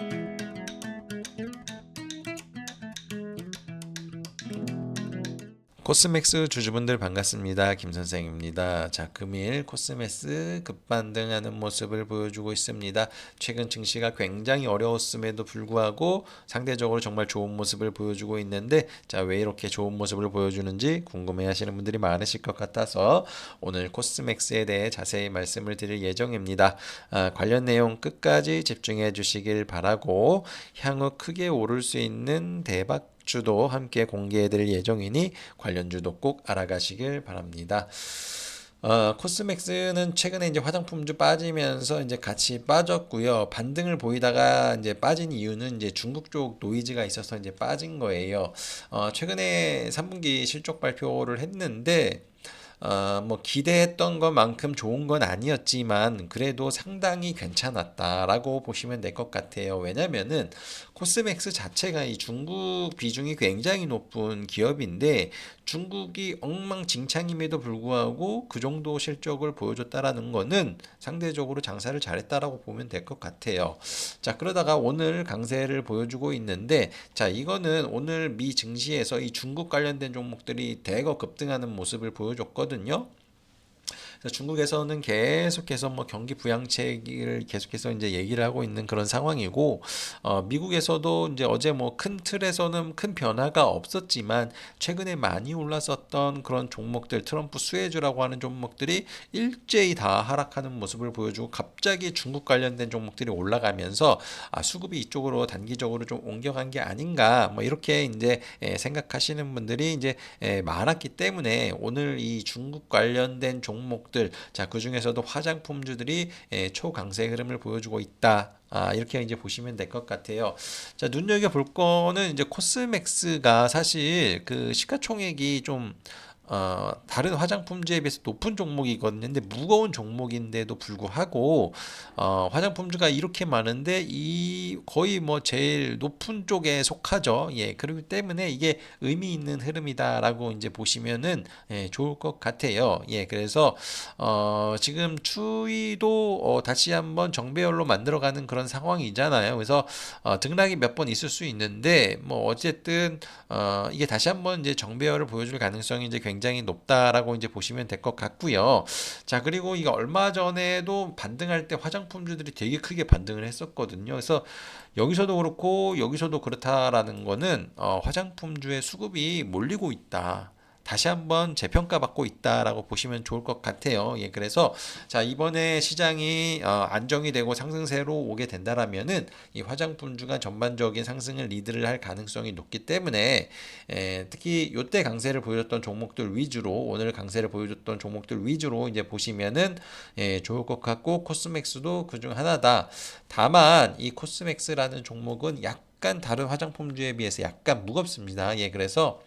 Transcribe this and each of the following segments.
you 코스맥스 주주분들 반갑습니다. 김 선생입니다. 자, 금일 코스맥스 급반등하는 모습을 보여주고 있습니다. 최근 증시가 굉장히 어려웠음에도 불구하고 상대적으로 정말 좋은 모습을 보여주고 있는데 자, 왜 이렇게 좋은 모습을 보여주는지 궁금해 하시는 분들이 많으실 것 같아서 오늘 코스맥스에 대해 자세히 말씀을 드릴 예정입니다. 아, 관련 내용 끝까지 집중해 주시길 바라고 향후 크게 오를 수 있는 대박 주도 함께 공개해 드릴 예정이니 관련 주도 꼭 알아가시길 바랍니다. 어, 코스맥스는 최근에 이제 화장품주 빠지면서 이제 같이 빠졌고요. 반등을 보이다가 이제 빠진 이유는 이제 중국 쪽 노이즈가 있어서 이제 빠진 거예요. 어, 최근에 3분기 실적 발표를 했는데 어, 뭐 기대했던 것만큼 좋은 건 아니었지만 그래도 상당히 괜찮았다라고 보시면 될 것 같아요. 왜냐면은 코스맥스 자체가 이 중국 비중이 굉장히 높은 기업인데 중국이 엉망진창임에도 불구하고 그 정도 실적을 보여줬다라는 거는 상대적으로 장사를 잘했다라고 보면 될 것 같아요. 자, 그러다가 오늘 강세를 보여주고 있는데 자, 이거는 오늘 미 증시에서 이 중국 관련된 종목들이 대거 급등하는 모습을 보여줬거든요. 그래서 중국에서는 계속해서 뭐 경기 부양책을 계속해서 이제 얘기를 하고 있는 그런 상황이고 어, 미국에서도 이제 어제 뭐 큰 틀에서는 큰 변화가 없었지만 최근에 많이 올랐었던 그런 종목들 트럼프 수혜주라고 하는 종목들이 일제히 다 하락하는 모습을 보여주고 갑자기 중국 관련된 종목들이 올라가면서 아, 수급이 이쪽으로 단기적으로 좀 옮겨간 게 아닌가 뭐 이렇게 이제 에, 생각하시는 분들이 이제 에, 많았기 때문에 오늘 이 중국 관련된 종목 종목들 자 그 중에서도 화장품주들이 예, 초강세 흐름을 보여주고 있다. 아, 이렇게 이제 보시면 될 것 같아요. 자, 눈여겨 볼 거는 이제 코스맥스가 사실 그 시가총액이 좀 어, 다른 화장품주에 비해서 높은 종목이거든요. 근데 무거운 종목인데도 불구하고 어, 화장품주가 이렇게 많은데 이 거의 뭐 제일 높은 쪽에 속하죠. 예, 그렇기 때문에 이게 의미 있는 흐름이다라고 이제 보시면은 예, 좋을 것 같아요. 예, 그래서 어, 지금 추위도 어, 다시 한번 정배열로 만들어가는 그런 상황이잖아요. 그래서 어, 등락이 몇 번 있을 수 있는데 뭐 어쨌든 어, 이게 다시 한번 이제 정배열을 보여줄 가능성이 이제 굉장히 굉장히 높다라고 이제 보시면 될 것 같고요. 자, 그리고 이거 얼마 전에도 반등할 때 화장품주들이 되게 크게 반등을 했었거든요. 그래서 여기서도 그렇고 여기서도 그렇다라는 거는 어, 화장품주의 수급이 몰리고 있다. 다시 한번 재평가받고 있다라고 보시면 좋을 것 같아요. 예, 그래서 자 이번에 시장이 어, 안정이 되고 상승세로 오게 된다라면은 이 화장품주가 전반적인 상승을 리드를 할 가능성이 높기 때문에 에, 특히 요때 강세를 보여줬던 종목들 위주로 오늘 강세를 보여줬던 종목들 위주로 이제 보시면은 예, 좋을 것 같고 코스맥스도 그중 하나다. 다만 이 코스맥스라는 종목은 약간 다른 화장품주에 비해서 약간 무겁습니다. 예, 그래서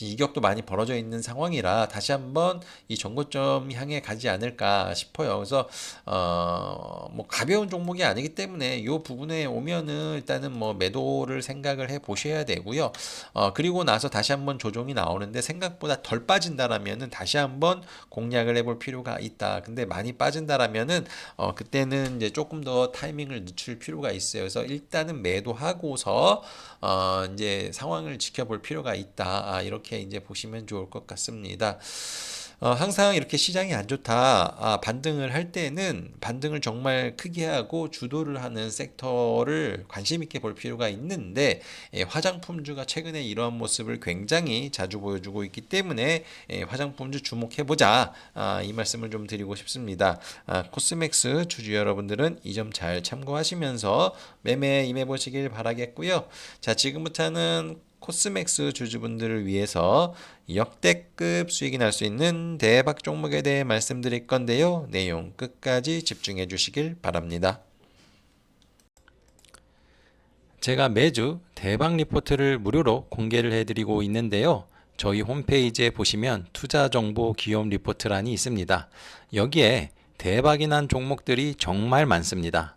이격도 많이 벌어져 있는 상황이라 다시 한번 이 정고점 향해 가지 않을까 싶어요. 그래서 어 뭐 가벼운 종목이 아니기 때문에 이 부분에 오면은 일단은 뭐 매도를 생각을 해 보셔야 되고요. 어 그리고 나서 다시 한번 조정이 나오는데 생각보다 덜 빠진다라면은 다시 한번 공략을 해볼 필요가 있다. 근데 많이 빠진다라면은 어 그때는 이제 조금 더 타이밍을 늦출 필요가 있어요. 그래서 일단은 매도하고서 어 이제 상황을 지켜볼 필요가 있다. 아, 이렇게 이렇게 이제 보시면 좋을 것 같습니다. 어, 항상 이렇게 시장이 안 좋다 아, 반등을 할 때는 반등을 정말 크게 하고 주도를 하는 섹터를 관심 있게 볼 필요가 있는데 예, 화장품주가 최근에 이러한 모습을 굉장히 자주 보여주고 있기 때문에 예, 화장품주 주목해 보자 아, 이 말씀을 좀 드리고 싶습니다. 아, 코스맥스 주주 여러분들은 이 점 잘 참고하시면서 매매 임해 보시길 바라겠고요. 자 지금부터는 코스맥스 주주분들을 위해서 역대급 수익이 날 수 있는 대박 종목에 대해 말씀드릴 건데요. 내용 끝까지 집중해 주시길 바랍니다. 제가 매주 대박 리포트를 무료로 공개를 해드리고 있는데요. 저희 홈페이지에 보시면 투자 정보 기업 리포트란이 있습니다. 여기에 대박이 난 종목들이 정말 많습니다.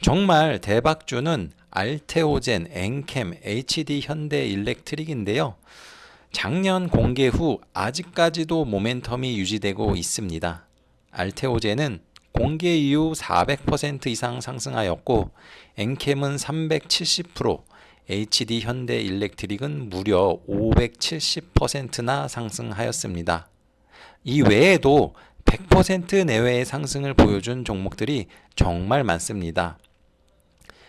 정말 대박주는 알테오젠, 엔캠, HD 현대 일렉트릭인데요. 작년 공개 후 아직까지도 모멘텀이 유지되고 있습니다. 알테오젠은 공개 이후 400% 이상 상승하였고 엔캠은 370%, HD 현대 일렉트릭은 무려 570%나 상승하였습니다. 이 외에도 100% 내외의 상승을 보여준 종목들이 정말 많습니다.